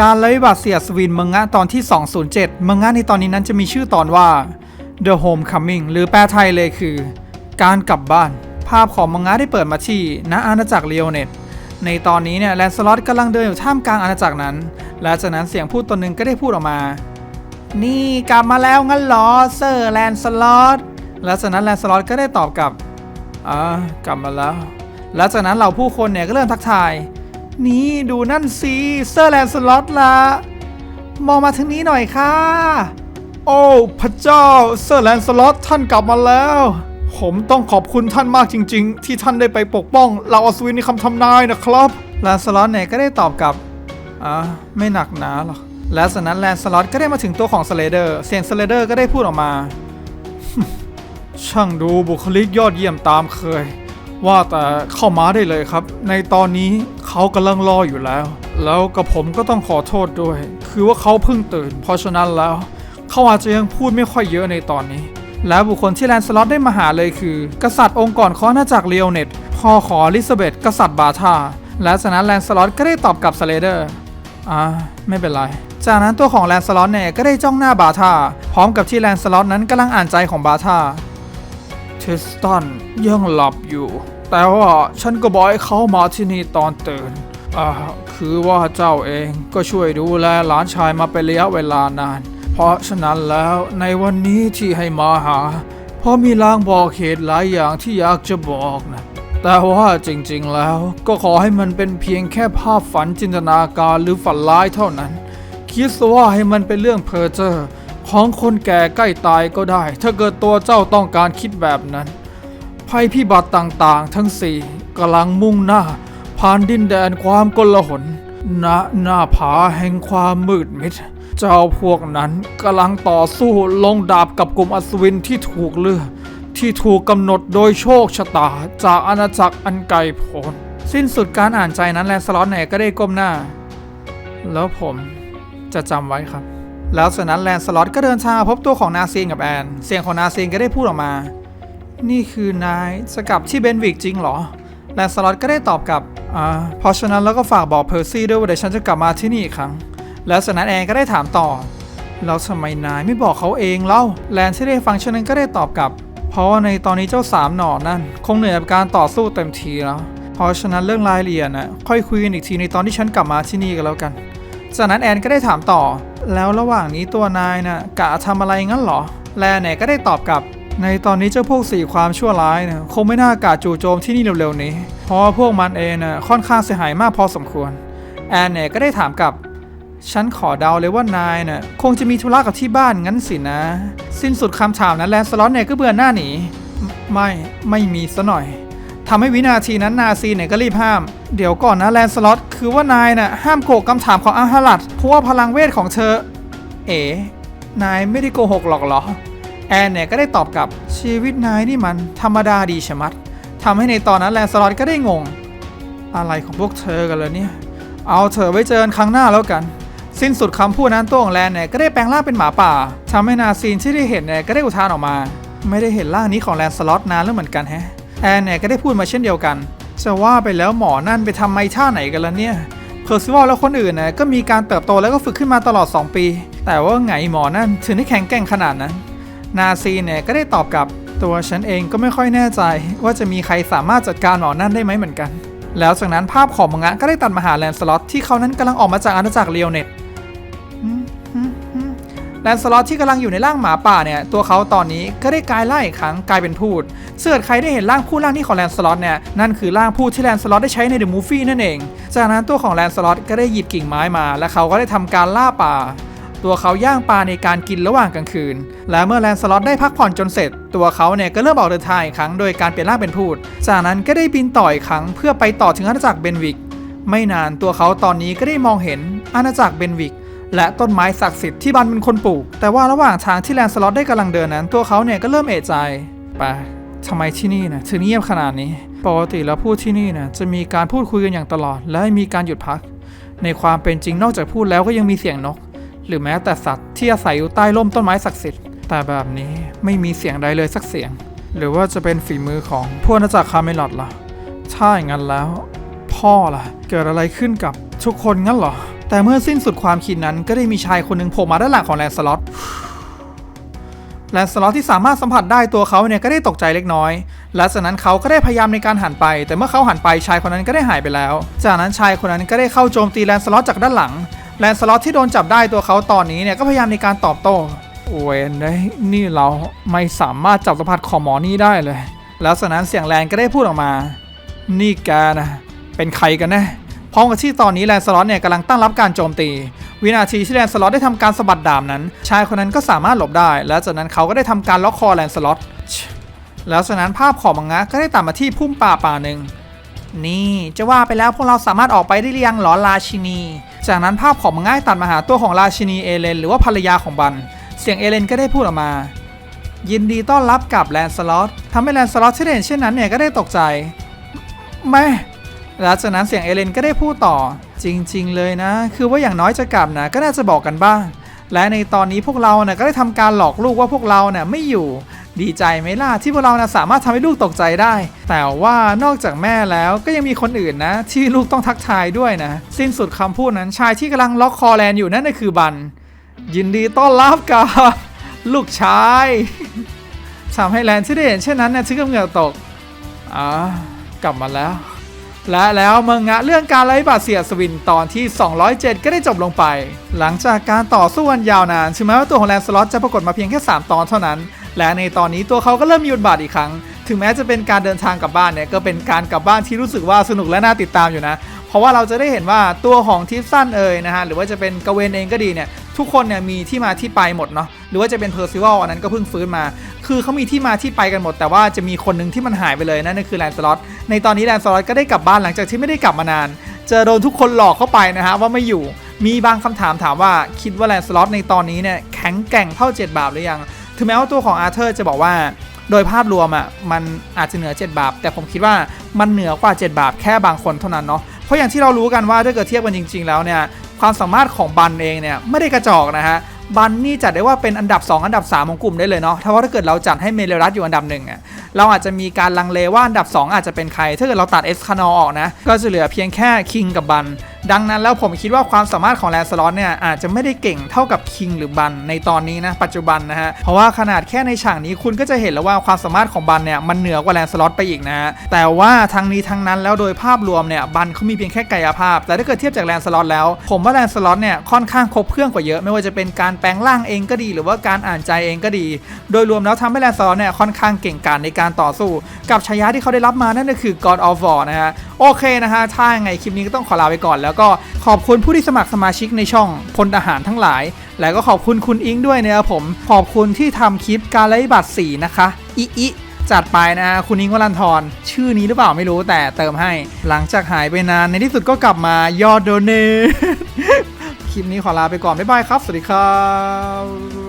การไล่บาเสียสวินมังงะตอนที่ 207 มังงะในตอนนี้นั้นจะมีชื่อตอนว่า The Homecoming หรือแปลไทยเลยคือ การกลับบ้าน ภาพของมังงะได้เปิดมาที่ณอาณาจักรเลโอเนตในตอนนี้เนี่ยแลนสลอตกำลังเดินอยู่ท่ามกลางอาณาจักรนั้น และจากนั้นเสียงพูดตนหนึ่งก็ได้พูดออกมา นี่กลับมาแล้วงั้นหรอเซอร์แลนสลอตและจากนั้นแลนสลอตก็ได้ตอบกลับอ่ากลับมาแล้ว แล้วจากนั้นเหล่าผู้คนเนี่ยก็เริ่มทักทาย นี่ดูนั่นสิเซอร์แลนสล็อตละมองมาทางนี้หน่อยค่ะ โอ้ พระเจ้าเซอร์แลนสล็อตท่านกลับมาแล้ว ผมต้องขอบคุณท่านมากจริง ๆ ที่ท่านได้ไปปกป้องเราอัศวินในคำทำนายนะครับแลนสล็อตเนี่ยก็ได้ตอบกลับอ่าไม่หนักหนาหรอกและจากนั้นแลนสล็อตก็ได้มาถึงตัวของสเลเดอร์เสียงสเลเดอร์ก็ได้พูดออกมา ช่างดูบุคลิกยอดเยี่ยมตามเคย ว่าแต่เข้ามาได้เลยครับ ในตอนนี้ เขากำลังรออยู่แล้ว แล้วกับผมก็ต้องขอโทษด้วย คือว่าเขาเพิ่งตื่น เพราะฉะนั้นแล้วเขาอาจจะยังพูดไม่ค่อยเยอะในตอนนี้ และบุคคลที่แลนสล็อตได้มาหาเลยคือ กษัตริย์องค์ก่อนของอาณาจักรเลโอเนตพ่อของอลิซาเบธกษัตริย์บาธาและจากนั้นแลนสล็อตก็ได้ตอบกับสเลเดอร์อ่าไม่เป็นไร จากนั้นตัวของแลนสล็อตเนี่ยก็ได้จ้องหน้าบาธาพร้อมกับที่แลนสล็อตนั้นกำลังอ่านใจของบาธาทริสตันยังหลับอยู่ แต่ว่าฉันก็บอกให้เขามาที่นี่ตอนตื่นอ่าคือว่าเจ้าเองก็ช่วยดูแลหลานชายมาเป็นระยะเวลานาน เพราะฉะนั้นแล้วในวันนี้ที่ให้มาหา เพราะมีลางบอกเหตุหลายอย่างที่อยากจะบอกนะแต่ว่าจริงๆแล้วก็ขอให้มันเป็นเพียงแค่ภาพฝันจินตนาการหรือฝันร้ายเท่านั้น คิดซะว่าให้มันเป็นเรื่องเพ้อเจ้อของคนแก่ใกล้ตายก็ได้ ถ้าเกิดตัวเจ้าต้องการคิดแบบนั้น ภัยพิบัติต่างๆ ทั้งสี่กำลังมุ่งหน้า ผ่านดินแดนความกลหนณหน้าผาแห่งความมืดมิด เจ้าพวกนั้นกำลังต่อสู้ลงดาบกับกลุ่มอัศวินที่ถูกเลือกที่ถูกกำหนดโดยโชคชะตาจากอาณาจักรอันไกลโพ้นสิ้นสุดการอ่านใจนั้นแลนสล็อตเนี่ยก็ได้ก้มหน้า แล้วผมจะจำไว้ครับ แล้วจากนั้นแลนสล็อตก็เดินทางพบตัวของนาซีนกับแอน เสียงของนาซีนก็ได้พูดออกมา นี่คือนายจะกลับที่เบนวิกจริงเหรอ แลนสล็อตก็ได้ตอบกลับอ่าเพราะฉะนั้นแล้วก็ฝากบอกเพอร์ซี่ด้วยว่าเดี๋ยวฉันจะกลับมาที่นี่อีกครั้ง แล้วจากนั้นแอนก็ได้ถามต่อ แล้วทำไมนายไม่บอกเขาเองเล่า แลนที่ได้ฟังเช่นนั้นก็ได้ตอบกลับ เพราะว่าในตอนนี้เจ้าสามหนอนั่น คงเหนื่อยกับการต่อสู้เต็มทีแล้ว เพราะฉะนั้นเรื่องรายละเอียดนะค่อยคุยกันอีกทีในตอนที่ฉันกลับมาที่นี่กันแล้วกันจากนั้นแอนก็ได้ถามต่อ แล้วระหว่างนี้ตัวนายน่ะกะทำอะไรงั้นเหรอ แลนเนี่ยก็ได้ตอบกลับ ในตอนนี้เจ้าพวกสี่ความชั่วร้ายเนี่ยคงไม่น่ากาจู่โจมที่นี่เร็วๆนี้ เพราะพวกมันเองน่ะค่อนข้างเสียหายมากพอสมควร แอนเนี่ยก็ได้ถามกลับ ฉันขอเดาเลยว่านายน่ะคงจะมีธุระกับที่บ้านงั้นสินะ สิ้นสุดคำถามนั้นแลนสล็อตเนี่ยก็เบื่อหน้าหนี ไม่ไม่มีซะหน่อยทำให้วินาทีนั้นนาซีเนี่ยก็รีบห้าม เดี๋ยวก่อนนะแลนสล็อตคือว่านายน่ะห้ามโกกคำถามของอาฮารัดเพราะว่าพลังเวทของเธอ เอ๋นายไม่ได้โกหกหรอกเหรอ แอนเนี่ยก็ได้ตอบกลับชีวิตนายนี่มันธรรมดาดีชะมัดทำให้ในตอนนั้นแลนสลอตก็ได้งง อะไรของพวกเธอกันเลยเนี่ย เอาเธอไว้เจอกันครั้งหน้าแล้วกัน สิ้นสุดคำพูดนั้นตัวของแลนเนี่ยก็ได้แปลงร่างเป็นหมาป่าทำให้นาซีนที่ได้เห็นเนี่ยก็ได้อุทานออกมา ไม่ได้เห็นร่างนี้ของแลนสลอตนานแล้วเหมือนกันแฮะแอนเนี่ยก็ได้พูดมาเช่นเดียวกันจะว่าไปแล้วหมอนั่นไปทำไมท่าไหนกันละเนี่ยเพอร์ซิวอลและคนอื่นนะก็มีการเติบโตแล้วก็ฝึกขึ้นมาตลอด 2 ปี แต่ว่าไงหมอนั่นถึงได้แข็งแกร่งขนาดนั้น นาซีเนี่ยก็ได้ตอบกลับตัวฉันเองก็ไม่ค่อยแน่ใจว่าจะมีใครสามารถจัดการหมอนั่นได้ไหมเหมือนกัน แล้วจากนั้นภาพของมังงะก็ได้ตัดมาหาแลนสล็อตที่เขานั้นกำลังออกมาจากอาณาจักรเรียวเน็ตแลนสล็อตที่กำลังอยู่ในร่างหมาป่าเนี่ย ตัวเขาตอนนี้ก็ได้กลายร่างอีกครั้งกลายเป็นพูดเสื่อใครได้เห็นร่างพูดร่างนี้ของแลนสล็อตเนี่ย นั่นคือร่างพูดที่แลนสล็อตได้ใช้ในเดอะมูฟี่นั่นเอง จากนั้นตัวของแลนสล็อตก็ได้หยิบกิ่งไม้มา และเขาก็ได้ทำการล่าป่า ตัวเขาย่างปลาในการกินระหว่างกลางคืน และเมื่อแลนสล็อตได้พักผ่อนจนเสร็จ ตัวเขาเนี่ยก็เริ่มออกเดินทางอีกครั้งโดยการเปลี่ยนร่างเป็นพูด จากนั้นก็ได้บินต่ออีกครั้งเพื่อไปต่อถึงอาณาจักรเบนวิก ไม่นานตัวเขาตอนนี้ก็ได้มองเห็นอาณาจักรเบนวิกและต้นไม้ศักดิ์สิทธิ์ที่บันเป็นคนปลูก แต่ว่าระหว่างทางที่แลนสล็อตได้กำลังเดินนั้น ตัวเขาเนี่ยก็เริ่มเอะใจไปทำไมที่นี่นะถึงเงียบขนาดนี้ ปกติแล้วพูดที่นี่นะจะมีการพูดคุยกันอย่างตลอด และมีการหยุดพัก ในความเป็นจริงนอกจากพูดแล้วก็ยังมีเสียงนก หรือแม้แต่สัตว์ที่อาศัยอยู่ใต้ร่มต้นไม้ศักดิ์สิทธิ์แต่แบบนี้ไม่มีเสียงใดเลยสักเสียง หรือว่าจะเป็นฝีมือของพวกนาจากรคาเมลอดล่ะถ้าอย่างนั้นแล้ว พ่อล่ะ เกิดอะไรขึ้นกับทุกคนงั้นเหรอ แต่เมื่อสิ้นสุดความคิดนั้นก็ได้มีชายคนหนึ่งโผล่มาด้านหลังของแลนสล็อตแลนสล็อตที่สามารถสัมผัสได้ตัวเขาเนี่ยก็ได้ตกใจเล็กน้อย และจากนั้นเขาก็ได้พยายามในการหันไป แต่เมื่อเขาหันไปชายคนนั้นก็ได้หายไปแล้ว จากนั้นชายคนนั้นก็ได้เข้าโจมตีแลนสล็อตจากด้านหลัง แลนสล็อตที่โดนจับได้ตัวเขาตอนนี้เนี่ยก็พยายามในการตอบโต้เวนได้ยนี่เราไม่สามารถจับสัมผัสของหมอนี่ได้เลย แล้วจากนั้นเสียงแลนก็ได้พูดออกมา นี่แกนะเป็นใครกันแน่พร้อมกับที่ตอนนี้แลนสล็อตเนี่ยกำลังตั้งรับการโจมตี วินาทีที่แลนสล็อตได้ทำการสะบัดดาบนั้น ชายคนนั้นก็สามารถหลบได้ และจากนั้นเขาก็ได้ทำการล็อกคอแลนสล็อตแล้วจากนั้นภาพของมังงะก็ได้ตัดมาที่พุ่มป่าป่าหนึ่งนี่จะว่าไปแล้วพวกเราสามารถออกไปได้หรือยังหรอราชินี จากนั้นภาพของมังงะตัดมาหาตัวของราชินีเอเลน หรือว่าภรรยาของบัน เสียงเอเลนก็ได้พูดออกมา ยินดีต้อนรับกับแลนสล็อตทำให้แลนสล็อตที่เห็นเช่นนั้นเนี่ยก็ได้ตกใจแม่หลังจากนั้นเสียงเอเลนก็ได้พูดต่อ จริง ๆ เลยนะ คือว่าอย่างน้อยจะกลับนะก็น่าจะบอกกันบ้าง และในตอนนี้พวกเราเนะ่ะก็ได้ทำการหลอกลูกว่าพวกเราเนี่ยไม่อยู่ ดีใจไหมล่ะที่พวกเรานะสามารถทำให้ลูกตกใจได้ แต่ว่านอกจากแม่แล้วก็ยังมีคนอื่นนะ ที่ลูกต้องทักทายด้วยนะ สิ้นสุดคำพูดนั้นชายที่กำลังล็อกคอแลนอยู่นั่นก็คือบัน ยินดีต้อนรับกับลูกชายทำให้แลนที่ได้เห็นเช่นนั้นเนี่ยถึงกับเหงื่อตกอ่ากลับมาแล้ว และแล้วมังงะเรื่องการไล่บาดเสียสวินตอนที่ 207 ก็ได้จบลงไป หลังจากการต่อสู้กันยาวนานถึงแม้ว่าตัวของแลนสล็อตจะปรากฏมาเพียงแค่ 3 ตอนเท่านั้น และในตอนนี้ตัวเขาก็เริ่มมีบทบาทอีกครั้ง ถึงแม้จะเป็นการเดินทางกลับบ้านเนี่ยก็เป็นการกลับบ้านที่รู้สึกว่าสนุกและน่าติดตามอยู่นะ เพราะว่าเราจะได้เห็นว่าตัวของทิฟสันเอ่ยนะฮะหรือว่าจะเป็นกเวนเองก็ดีเนี่ยทุกคนเนี่ยมีที่มาที่ไปหมดเนาะหรือว่าจะเป็นเพอร์ซิวัลอันนั้นก็เพิ่งฟื้นมา คือเขามีที่มาที่ไปกันหมด แต่ว่าจะมีคนหนึ่งที่มันหายไปเลยนั่นก็คือแลนสล็อตในตอนนี้แลนสล็อตก็ได้กลับบ้านหลังจากที่ไม่ได้กลับมานานเจอโดนทุกคนหลอกเข้าไปนะฮะว่าไม่อยู่มีบางคำถามถามว่าคิดว่าแลนสล็อตในตอนนี้เนี่ยแข็งแกร่งเท่าเจ็ดบาปหรือยัง ถึงแม้ว่าตัวของอาร์เธอร์จะบอกว่า โดยภาพรวมอะมันอาจจะเหนือ 7 บาปแต่ผมคิดว่ามันเหนือกว่า 7 บาปแค่บางคนเท่านั้นเนาะเพราะอย่างที่เรารู้กันว่าถ้าเกิดเทียบกันจริง ๆ แล้วเนี่ยความสามารถของบันเองเนี่ยไม่ได้กระจอกนะฮะบันนี่จัดได้ว่าเป็นอันดับ 2 อันดับ 3 ของกลุ่มได้เลยเนาะ ถ้าว่าถ้าเกิดเราจัดให้เมเลรัสอยู่อันดับหนึ่งอะเราอาจจะมีการลังเลว่าอันดับ 2 อาจจะเป็นใคร ถ้าเกิดเราตัดเอสคานอออกนะ ก็จะเหลือเพียงแค่คิงกับบัน ดังนั้นแล้วผมคิดว่าความสามารถของแลนสล็อตเนี่ยอาจจะไม่ได้เก่งเท่ากับคิงหรือบันในตอนนี้นะปัจจุบันนะฮะเพราะว่าขนาดแค่ในฉากนี้คุณก็จะเห็นแล้วว่าความสามารถของบันเนี่ยมันเหนือกว่าแลนสล็อตไปอีกนะฮะแต่ว่าทั้งนี้ทั้งนั้นแล้วโดยภาพรวมเนี่ยบันเขามีเพียงแค่กายภาพ แต่ถ้าเกิดเทียบจากแลนสล็อตแล้ว ผมว่าแลนสล็อตเนี่ยค่อนข้างครบเครื่องกว่าเยอะ ไม่ว่าจะเป็นการแปลงร่างเองก็ดี หรือว่าการอ่านใจเองก็ดี โดยรวมแล้วทำให้แลนสล็อตเนี่ยค่อนข้างเก่งกาจในการต่อสู้ กับฉายาที่เขาได้รับมานั่นก็คือ God of War นะฮะโอเคนะฮะถ้าไงคลิปนี้ก็ต้องขอลาไปก่อนแล้วก็ขอบคุณผู้ที่สมัครสมาชิกในช่องพลทหารทั้งหลาย และก็ขอบคุณคุณอิงด้วยนะครับผม ขอบคุณที่ทำคลิปการไล่บัตรสีนะคะอิอิจัดไปนะฮะคุณอิงวรันทรชื่อนี้หรือเปล่าไม่รู้แต่เติมให้ หลังจากหายไปนานในที่สุดก็กลับมายอดโดเนคลิปนี้ขอลาไปก่อน บ๊ายบายครับ สวัสดีครับ